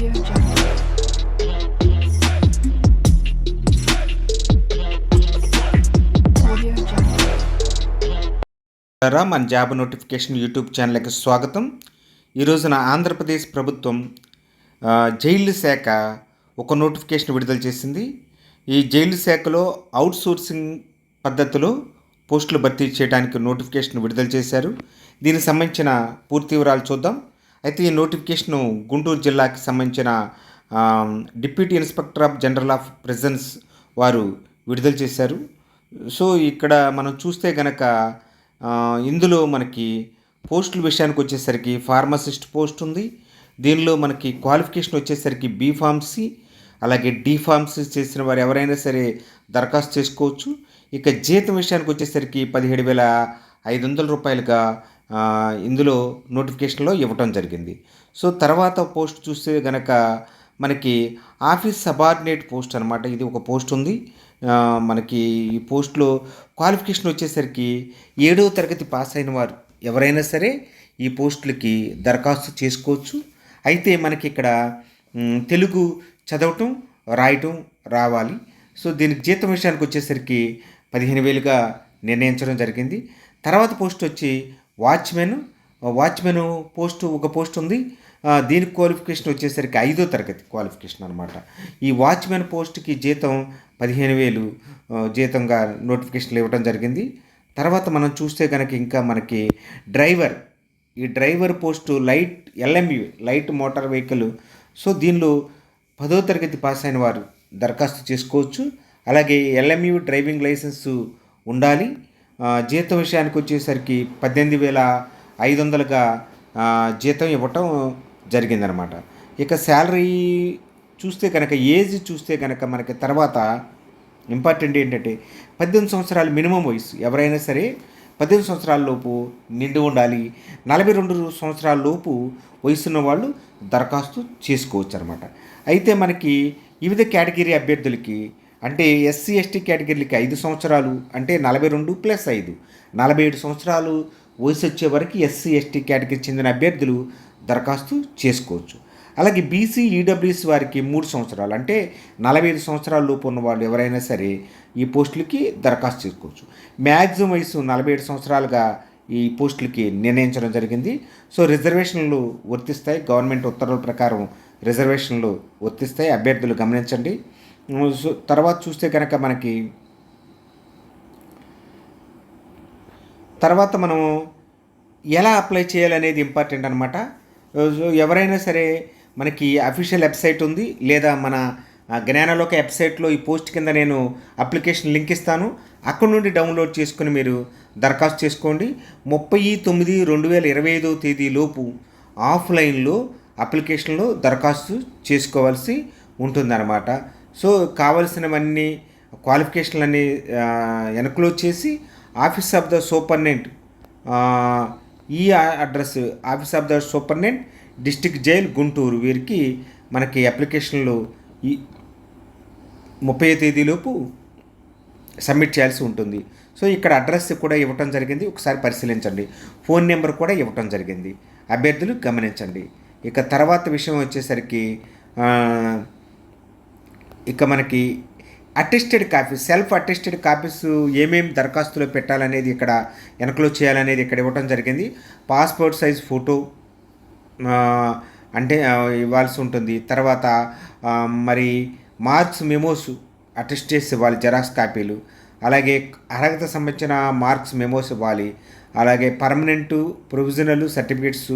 మన job notification YouTube ఛానల్కి స్వాగతం. ఈ రోజున ఆంధ్రప్రదేశ్ ప్రభుత్వం జైలు శాఖ ఒక నోటిఫికేషన్ విడుదల చేసింది. ఈ జైలు శాఖలో అవుట్సోర్సింగ్ పద్ధతిలో పోస్టులు భర్తీ చేయడానికి నోటిఫికేషన్ విడుదల చేశారు. దీనికి సంబంధించిన పూర్తి వివరాలు చూద్దాం. అయితే ఈ నోటిఫికేషన్ గుంటూరు జిల్లాకి సంబంధించిన deputy inspector of general of prisons వారు విడుదల చేశారు. సో ఇక్కడ మనం చూస్తే గనక ఇందులో మనకి పోస్టుల విషయానికి వచ్చేసరికి ఫార్మసిస్ట్ పోస్ట్ ఉంది. దీనిలో మనకి క్వాలిఫికేషన్ వచ్చేసరికి బీ ఫార్మసీ అలాగే డీ ఫార్మసీ చేసిన వారు ఎవరైనా సరే దరఖాస్తు చేసుకోవచ్చు. ఇక జీతం విషయానికి వచ్చేసరికి పదిహేడు వేల ఐదు వందల రూపాయలుగా ఇందులో నోటిఫికేషన్లో ఇవ్వటం జరిగింది. సో తర్వాత పోస్ట్ చూస్తే గనక మనకి ఆఫీస్ సబార్డినేట్ పోస్ట్ అనమాట ఇది ఒక పోస్ట్ ఉంది. మనకి ఈ పోస్ట్లో క్వాలిఫికేషన్ వచ్చేసరికి ఏడవ తరగతి పాస్ అయిన వారు ఎవరైనా సరే ఈ పోస్టులకి దరఖాస్తు చేసుకోవచ్చు. అయితే మనకి ఇక్కడ తెలుగు చదవటం రాయటం రావాలి. సో దీనికి జీతం విషయానికి వచ్చేసరికి పదిహేను వేలుగా నిర్ణయించడం జరిగింది. తర్వాత పోస్ట్ వచ్చి వాచ్మెన్ వాచ్మెన్ పోస్ట్ ఒక పోస్ట్ ఉంది. దీనికి క్వాలిఫికేషన్ వచ్చేసరికి ఐదో తరగతి క్వాలిఫికేషన్ అనమాట ఈ వాచ్మెన్ పోస్ట్కి జీతం పదిహేను వేలు జీతంగా నోటిఫికేషన్లు ఇవ్వడం జరిగింది. తర్వాత మనం చూస్తే కనుక ఇంకా మనకి డ్రైవర్ ఈ driver post light LMV light motor vehicle. So దీనిలో పదో తరగతి పాస్ అయిన వారు దరఖాస్తు చేసుకోవచ్చు. అలాగే ఎల్ఎంయు డ్రైవింగ్ లైసెన్సు ఉండాలి. జీతం విషయానికి వచ్చేసరికి పద్దెనిమిది వేల ఐదు వందలుగా జీతం ఇవ్వటం జరిగిందనమాట. ఇక శాలరీ చూస్తే కనుక ఏజ్ చూస్తే కనుక మనకి తర్వాత ఇంపార్టెంట్ ఏంటంటే పద్దెనిమిది సంవత్సరాలు మినిమం వయసు. ఎవరైనా సరే పద్దెనిమిది సంవత్సరాల లోపు నిండి ఉండాలి. నలభై రెండు సంవత్సరాల లోపు వయసున్న వాళ్ళు దరఖాస్తు చేసుకోవచ్చు అనమాట అయితే మనకి వివిధ కేటగిరీ అభ్యర్థులకి అంటే ఎస్సీ ఎస్టీ కేటగిరీలకి ఐదు సంవత్సరాలు అంటే నలభై రెండు ప్లస్ ఐదు. నలభై ఏడు సంవత్సరాలు వయసు వచ్చే వరకు ఎస్సీ ఎస్టీ కేటగిరీ చెందిన అభ్యర్థులు దరఖాస్తు చేసుకోవచ్చు. అలాగే బీసీ ఈడబ్ల్యూఎస్ వారికి మూడు సంవత్సరాలు అంటే నలభై ఐదు సంవత్సరాల లోపు ఉన్న వాళ్ళు ఎవరైనా సరే ఈ పోస్టులకి దరఖాస్తు చేసుకోవచ్చు. మ్యాక్సిమం వయసు నలభై ఏడు సంవత్సరాలుగా ఈ పోస్టులకి నిర్ణయించడం జరిగింది. సో రిజర్వేషన్లు వర్తిస్తాయి. గవర్నమెంట్ ఉత్తర్వుల ప్రకారం రిజర్వేషన్లు వర్తిస్తాయి. అభ్యర్థులు గమనించండి. తర్వాత చూస్తే కనుక మనకి తర్వాత మనం ఎలా అప్లై చేయాలనేది ఇంపార్టెంట్ అనమాట ఎవరైనా సరే మనకి అఫీషియల్ వెబ్సైట్ ఉంది లేదా మన జ్ఞానలోక వెబ్సైట్లో ఈ పోస్ట్ కింద నేను అప్లికేషన్ లింక్ ఇస్తాను. అక్కడ నుండి డౌన్లోడ్ చేసుకుని మీరు దరఖాస్తు చేసుకోండి. ముప్పై తొమ్మిది రెండు వేల ఇరవై ఐదో తేదీలోపు ఆఫ్లైన్లో అప్లికేషన్లో దరఖాస్తు చేసుకోవాల్సి ఉంటుందన్నమాట. సో కావలసినవన్నీ క్వాలిఫికేషన్లన్నీ ఎన్క్లోజ్ చేసి ఆఫీస్ ఆఫ్ ద సూపర్నెంట్ ఈ address office of the superintendent district jail Guntur. వీరికి మనకి అప్లికేషన్లు ఈ ముప్పై తేదీలోపు సబ్మిట్ చేయాల్సి ఉంటుంది. సో ఇక్కడ అడ్రస్ కూడా ఇవ్వటం జరిగింది. ఒకసారి పరిశీలించండి. ఫోన్ నెంబర్ కూడా ఇవ్వటం జరిగింది. అభ్యర్థులు గమనించండి. ఇక తర్వాత విషయం వచ్చేసరికి ఇక మనకి attested copies self attested copies ఏమేమి దరఖాస్తులో పెట్టాలనేది ఇక్కడ వెనకలో చేయాలనేది ఇక్కడ ఇవ్వటం జరిగింది. పాస్పోర్ట్ సైజ్ ఫోటో అంటే ఇవ్వాల్సి ఉంటుంది. తర్వాత మరి మార్క్స్ మెమోస్ అటెస్ట్ చేసి ఇవ్వాలి జెరాక్స్ కాపీలు అలాగే అర్హత సంబంధించిన మార్క్స్ మెమోస్ ఇవ్వాలి. అలాగే పర్మనెంట్ ప్రొవిజనల్ సర్టిఫికేట్స్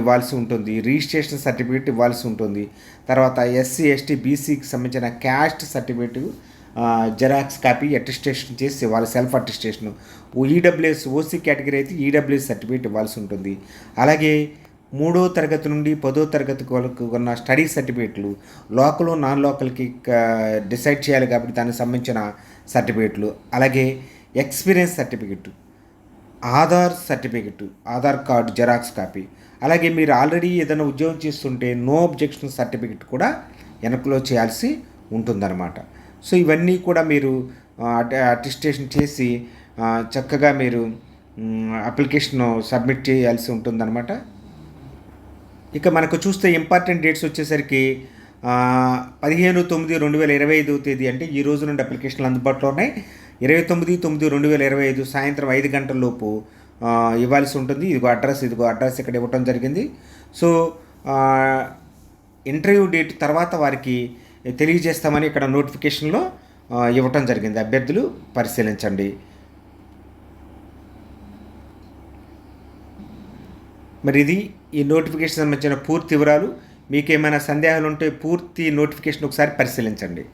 ఇవ్వాల్సి ఉంటుంది. రిజిస్ట్రేషన్ సర్టిఫికేట్ ఇవ్వాల్సి ఉంటుంది. తర్వాత ఎస్సీ ఎస్టీ బీసీకి సంబంధించిన caste certificate xerox copy attestation చేసి ఇవ్వాలి. Self attestation EWS OC category అయితే ఈడబ్ల్యూఎస్ సర్టిఫికేట్ ఇవ్వాల్సి ఉంటుంది. అలాగే మూడో తరగతి నుండి పదో తరగతి వరకు ఉన్న స్టడీ సర్టిఫికేట్లు లోకల్ నాన్ లోకల్కి డిసైడ్ చేయాలి కాబట్టి దానికి సంబంధించిన సర్టిఫికేట్లు. అలాగే experience certificate. Aadhaar certificate Aadhaar card xerox copy. అలాగే మీరు ఆల్రెడీ ఏదైనా ఉద్యోగం చేస్తుంటే నో అబ్జెక్షన్ సర్టిఫికెట్ కూడా వెనకలో చేయాల్సి ఉంటుందన్నమాట. సో ఇవన్నీ కూడా మీరు అటెస్టేషన్ చేసి చక్కగా మీరు అప్లికేషన్ సబ్మిట్ చేయాల్సి ఉంటుందన్నమాట. ఇక మనకు చూస్తే ఇంపార్టెంట్ డేట్స్ వచ్చేసరికి పదిహేను తొమ్మిది రెండు వేల ఇరవై ఐదవ తేదీ అంటే ఈ రోజు నుండి అప్లికేషన్లు అందుబాటులో ఉన్నాయి. ఇరవై తొమ్మిది తొమ్మిది రెండు వేల ఇరవై ఐదు సాయంత్రం ఐదు గంటల లోపు ఇవ్వాల్సి ఉంటుంది. ఇదిగో అడ్రస్ ఇదిగో అడ్రస్ ఇక్కడ ఇవ్వటం జరిగింది. సో ఇంటర్వ్యూ డేట్ తర్వాత వారికి తెలియజేస్తామని ఇక్కడ నోటిఫికేషన్లో ఇవ్వటం జరిగింది. అభ్యర్థులు పరిశీలించండి. మరి ఇది ఈ నోటిఫికేషన్ సంబంధించిన పూర్తి వివరాలు. మీకేమైనా సందేహాలు ఉంటే పూర్తి నోటిఫికేషన్ ఒకసారి పరిశీలించండి.